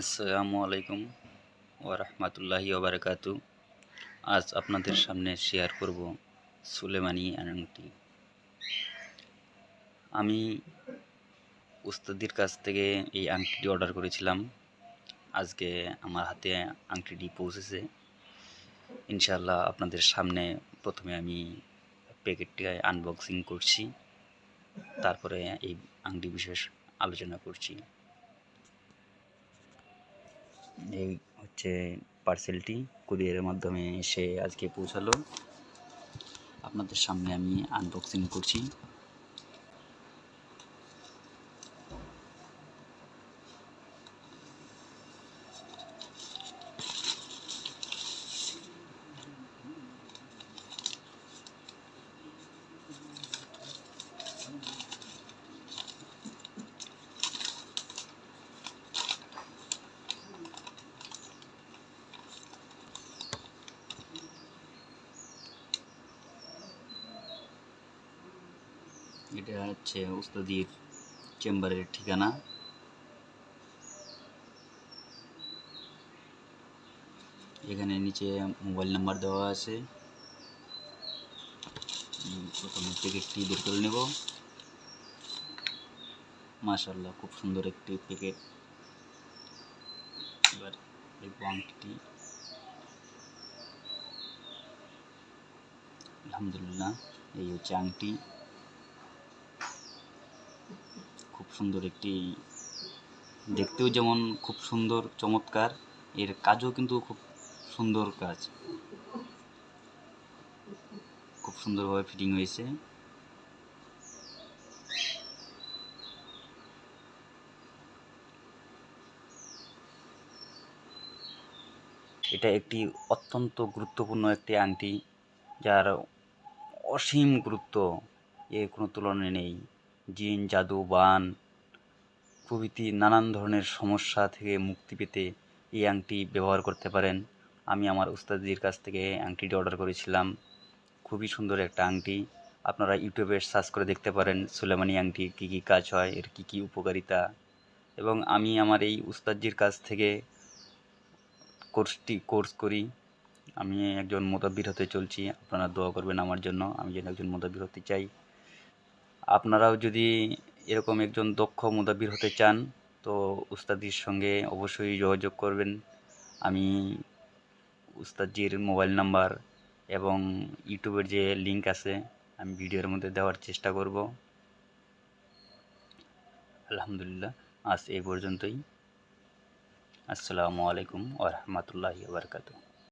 আসসালামু আলাইকুম ওরহমতুল্লাহি ওবরাকাতু আজ আপনাদের সামনে শেয়ার করব সুলেমানি আংটি আমি উস্তাদির কাছ থেকে এই আংটিটি অর্ডার করেছিলাম। আজকে আমার হাতে আংটিটি পৌঁছেছে। ইনশাল্লাহ আপনাদের সামনে প্রথমে আমি প্যাকেটটি আনবক্সিং করছি। তারপরে এই আংটি বিশেষ আলোচনা করছি। এই হচ্ছে পার্সেলটি কুরিয়ারের মাধ্যমে এসে আজকে পৌঁছালো। আপনাদের সামনে আমি আনবক্সিং করছি। এটা হচ্ছে উস্তাদির চেম্বারের ঠিকানা। এখানে নিচে মোবাইল নাম্বার দেওয়া আছে। প্রথমে প্যাকেটটি বের করে নেব। মাশাল্লাহ খুব সুন্দর একটি প্যাকেট এবার দেখব আংটিটি আলহামদুলিল্লাহ, এই হচ্ছে আংটি খুব সুন্দর একটি, দেখতেও যেমন খুব সুন্দর, চমৎকার। এর কাজও কিন্তু খুব সুন্দর কাজ। খুব সুন্দরভাবে ফিটিং হয়েছে। এটা একটি অত্যন্ত গুরুত্বপূর্ণ একটি আংটি, যার অসীম গুরুত্ব এর কোনো তুলনা নেই। জিন, জাদু, বান প্রভৃতি নানান ধরনের সমস্যা থেকে মুক্তি পেতে এই আংটি ব্যবহার করতে পারেন। আমি আমার উস্তাদির কাছ থেকে আংটিটি অর্ডার করেছিলাম। খুবই সুন্দর একটা আংটি। আপনারা ইউটিউবে সার্চ করে দেখতে পারেন সুলেমানি আংটির কী কী কাজ হয়, এর কী কী উপকারিতা। এবং আমি আমার এই উস্তাদজির কাছ থেকে কোর্সটি, কোর্স করি। আমি একজন মোতাব্বির হতে চলছি। আপনারা দোয়া করবেন আমার জন্য। আমি যেন একজন মোতাব্বির হতে চাই। আপনারাও যদি এরকম একজন দক্ষ মোদাব্বির হতে চান, তো উস্তাদির সঙ্গে অবশ্যই যোগাযোগ করবেন। আমি উস্তাদজির মোবাইল নাম্বার এবং ইউটিউবের যে লিংক আছে, আমি ভিডিওর মধ্যে দেওয়ার চেষ্টা করব। আলহামদুলিল্লাহ, আজ এই পর্যন্তই। আসসালামু আলাইকুম ওরহমতুল্লাহি বারকাতু